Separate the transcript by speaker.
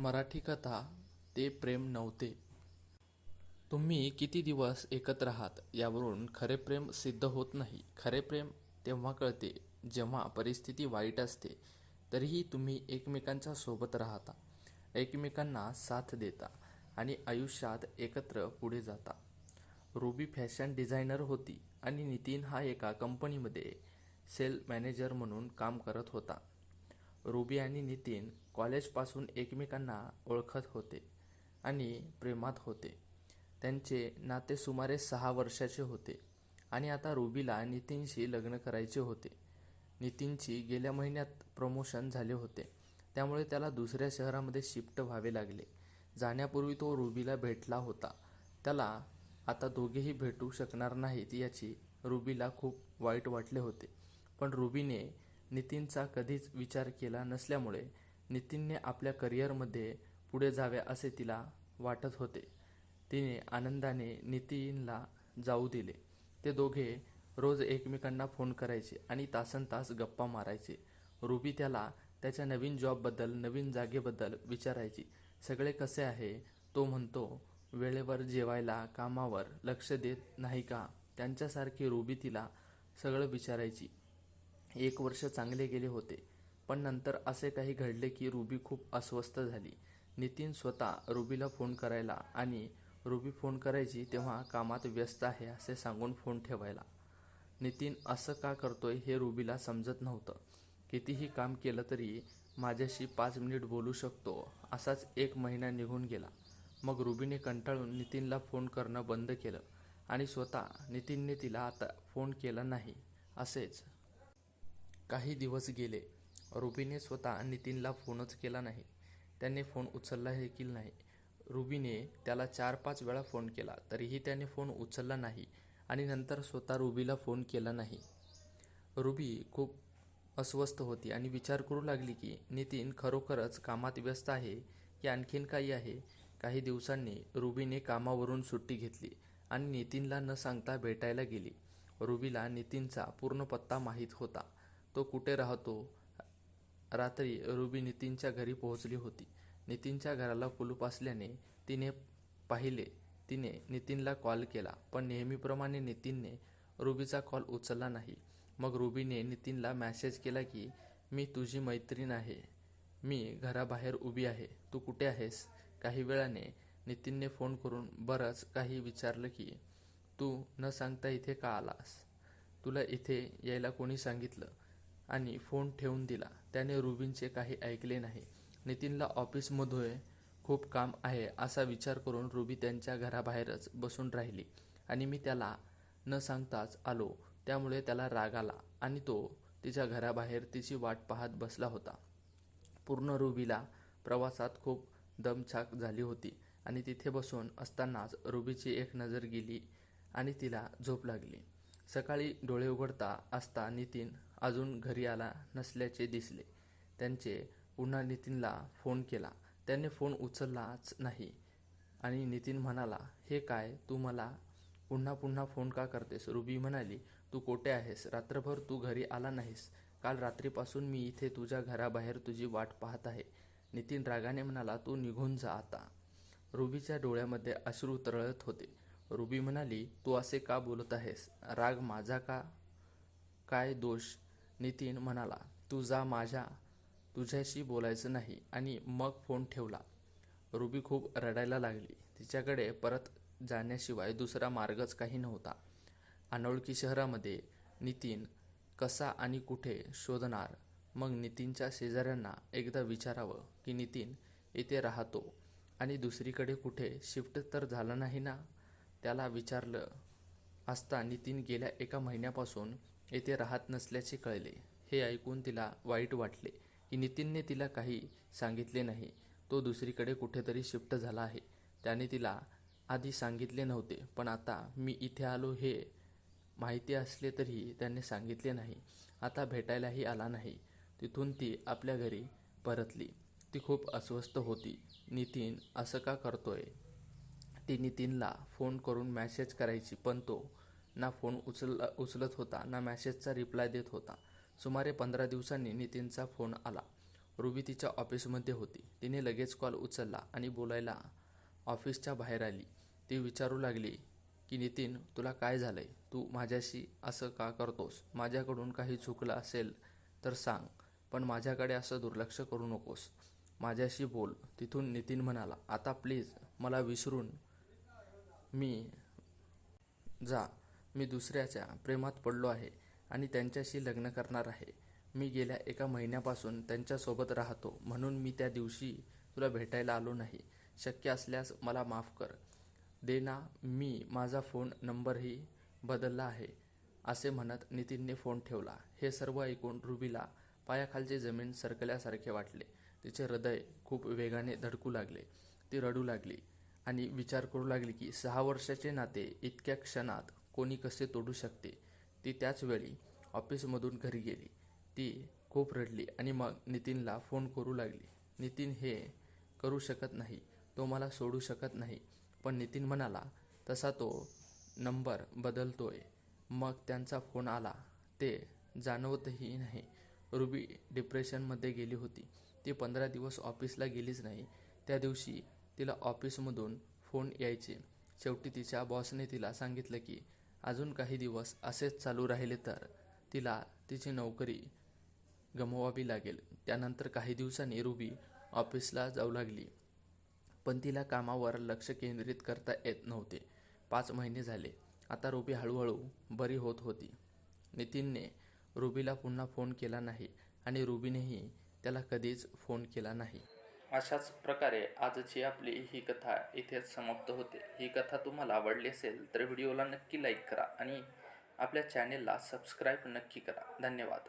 Speaker 1: मराठी कथा ते प्रेम नव्हते. तुम्ही किती दिवस एकत्र आहात यावरून खरे प्रेम सिद्ध होत नाही. खरे प्रेम तेव्हा कळते जेव्हा परिस्थिती वाईट असते तरीही तुम्ही एकमेकांच्या सोबत राहता. एकमेकांना साथ देता आणि आयुष्यात एकत्र पुढे जाता. रुबी फॅशन डिझायनर होती आणि नितीन हा एका कंपनीमध्ये सेल मॅनेजर म्हणून काम करत होता. रुबी आणि नितीन कॉलेजपासून एकमेकांना ओळखत होते आणि प्रेमात होते. त्यांचे नाते सुमारे सहा वर्षाचे होते आणि आता रुबीला नितीनशी लग्न करायचे होते. नितीनची गेल्या महिन्यात प्रमोशन झाले होते. त्यामुळे त्याला दुसऱ्या शहरामध्ये शिफ्ट व्हावे लागले. जाण्यापूर्वी तो रुबीला भेटला होता. त्याला आता दोघेही भेटू शकणार नाहीत याची रुबीला खूप वाईट वाटले होते. पण रुबीने नितीनचा कधीच विचार केला नसल्यामुळे नितीनने आपल्या करिअरमध्ये पुढे जावे असे तिला वाटत होते. तिने आनंदाने नितीनला जाऊ दिले. ते दोघे रोज एकमेकांना फोन करायचे आणि तासन तास गप्पा मारायचे. रुबी त्याला त्याच्या नवीन जॉबबद्दल नवीन जागेबद्दल विचारायची. सगळे कसे आहे? तो म्हणतो वेळेवर जेवायला कामावर लक्ष देत नाही का? त्यांच्यासारखी रुबी तिला सगळं विचारायची. एक वर्ष चांगले गेले होते. पण नंतर असे काही घडले की रुबी खूप अस्वस्थ झाली. नितीन स्वतः रुबीला फोन करायला आणि रुबी फोन करायची तेव्हा कामात व्यस्त आहे असे सांगून फोन ठेवायला. नितीन असं का करतोय हे रुबीला समजत नव्हतं. कितीही काम केलं तरी माझ्याशी पाच मिनिट बोलू शकतो. असाच एक महिना निघून गेला. मग रुबीने कंटाळून नितीनला फोन करणं बंद केलं आणि स्वतः नितीनने तिला आता फोन केला नाही. असेच काही दिवस गेले. रुबीने स्वतः नितीनला फोनच केला नाही. त्याने फोन उचलला देखील नाही. रुबीने त्याला चार पाच वेळा फोन केला तरीही त्याने फोन उचलला नाही आणि नंतर स्वतः रुबीला फोन केला नाही. रुबी खूप अस्वस्थ होती आणि विचार करू लागली की नितीन खरोखरच कामात व्यस्त आहे की आणखीन काही आहे? काही दिवसांनी रुबीने कामावरून सुट्टी घेतली आणि नितीनला न सांगता भेटायला गेली. रुबीला नितीनचा पूर्ण पत्ता माहीत होता. तो कुठे राहतो? रात्री रुबी नितीनच्या घरी पोहोचली होती. नितीनच्या घराला कुलूप असल्याने तिने पाहिले. तिने नितीनला कॉल केला पण नेहमीप्रमाणे नितीनने रुबीचा कॉल उचलला नाही. मग रुबीने नितीनला मॅसेज केला की मी तुझी मैत्रीण आहे. मी घराबाहेर उभी आहे. तू कुठे आहेस? काही वेळाने नितीनने फोन करून बरंच काही विचारलं की तू न सांगता इथे का आलास? तुला इथे यायला कोणी सांगितलं? आणि फोन ठेवून दिला. त्याने रुबीनचे काही ऐकले नाही. नितीनला ऑफिसमध्ये खूप काम आहे असा विचार करून रुबी त्यांच्या घराबाहेरच बसून राहिली आणि मी त्याला न सांगताच आलो. त्यामुळे त्याला राग आला आणि तो तिच्या घराबाहेर तिची वाट पाहत बसला होता. पूर्ण रुबीला प्रवासात खूप दमछाक झाली होती आणि तिथे बसून असतानाच रुबीची एक नजर गेली आणि तिला झोप लागली. सकाळी डोळे उघडता असता नितीन अजून घरी आला नसल्याचे दिसले. त्यांचे पुन्हा नितीनला फोन केला. त्याने फोन उचललाच नाही. आणि नितीन म्हणाला हे काय? तू मला पुन्हा पुन्हा फोन का करतेस? रुबी म्हणाली तू कोठे आहेस? रात्रभर तू घरी आला नाहीस. काल रात्रीपासून मी इथे तुझ्या घराबाहेर तुझी वाट पाहत आहे. नितीन रागाने म्हणाला तू निघून जा आता. रुबीच्या डोळ्यामध्ये अश्रू तरळत होते. रुबी म्हणाली तू असे का बोलत आहेस? राग माझा का? काय दोष? नितीन म्हणाला तुझा माझ्या तुझ्याशी बोलायचं नाही. आणि मग फोन ठेवला. रुबी खूप रडायला लागली. तिच्याकडे परत जाण्याशिवाय दुसरा मार्गच काही नव्हता. अनोळखी शहरामध्ये नितीन कसा आणि कुठे शोधणार? मग नितीनच्या शेजाऱ्यांना एकदा विचारावं की नितीन इथे राहतो आणि दुसरीकडे कुठे शिफ्ट तर झालं नाही ना? त्याला विचारलं असता नितीन गेल्या एका महिन्यापासून येथे राहत नसल्याचे कळले. हे ऐकून तिला वाईट वाटले. की नितीनने तिला काही सांगितले नाही. तो दुसरीकडे कुठेतरी शिफ्ट झाला आहे. त्याने तिला आधी सांगितले नव्हते पण आता मी इथे आलो हे माहिती असले तरी त्याने सांगितले नाही. आता भेटायलाही आला नाही. तिथून ती आपल्या घरी परतली. ती खूप अस्वस्थ होती. नितीन असं का करतोय? ती नितीनला फोन करून मॅसेज करायची पण तो ना फोन उचल उचलत होता ना मॅसेजचा रिप्लाय देत होता. सुमारे पंधरा दिवसांनी नितीनचा फोन आला. रुबी तिच्या ऑफिसमध्ये होती. तिने लगेच कॉल उचलला आणि बोलायला ऑफिसच्या बाहेर आली. ती विचारू लागली की नितीन तुला काय झालंय? तू माझ्याशी असं का करतोस? माझ्याकडून काही चुकलं असेल तर सांग पण माझ्याकडे असं दुर्लक्ष करू नकोस. माझ्याशी बोल. तिथून नितीन म्हणाला आता प्लीज मला विसरून मी जा. मी दुसऱ्याच्या प्रेमात पडलो आहे आणि त्यांच्याशी लग्न करणार आहे. मी गेल्या एका महिन्यापासून त्यांच्यासोबत राहतो म्हणून मी त्या दिवशी तुला भेटायला आलो नाही. शक्य असल्यास मला माफ कर. देना मी माझा फोन नंबरही बदलला आहे असे म्हणत नितीनने फोन ठेवला. हे सर्व ऐकून रुबीला पायाखालची जमीन सरकल्यासारखे वाटले. तिचे हृदय खूप वेगाने धडकू लागले. ती रडू लागली आणि विचार करू लागली की सहा वर्षाचे नाते इतक्या क्षणात कोणी कसे तोडू शकते? ती त्याचवेळी ऑफिसमधून घरी गेली. ती खूप रडली आणि मग नितीनला फोन करू लागली. नितीन हे करू शकत नाही. तो मला सोडू शकत नाही. पण नितीन म्हणाला तसा तो नंबर बदलतोय. मग त्यांचा फोन आला. ते जाणवतही नाही. रुबी डिप्रेशनमध्ये गेली होती. ती पंधरा दिवस ऑफिसला गेलीच नाही. त्या दिवशी तिला ऑफिसमधून फोन यायचे. शेवटी तिच्या बॉसने तिला सांगितलं की अजून काही दिवस असेच चालू राहिले तर तिला तिची नोकरी गमवावी लागेल. त्यानंतर काही दिवसांनी रुबी ऑफिसला जाऊ लागली. पण तिला कामावर लक्ष केंद्रित करता येत नव्हते. पाच महिने झाले. आता रुबी हळूहळू बरी होत होती. नितीनने रुबीला पुन्हा फोन केला नाही आणि रुबीनेही त्याला कधीच फोन केला नाही. अशाच प्रकारे आजची आपली ही कथा इथेच समाप्त होते. ही कथा तुम्हाला आवडली असेल तर व्हिडिओला नक्की लाईक करा आणि आपल्या चॅनेलला सबस्क्राईब नक्की करा. धन्यवाद.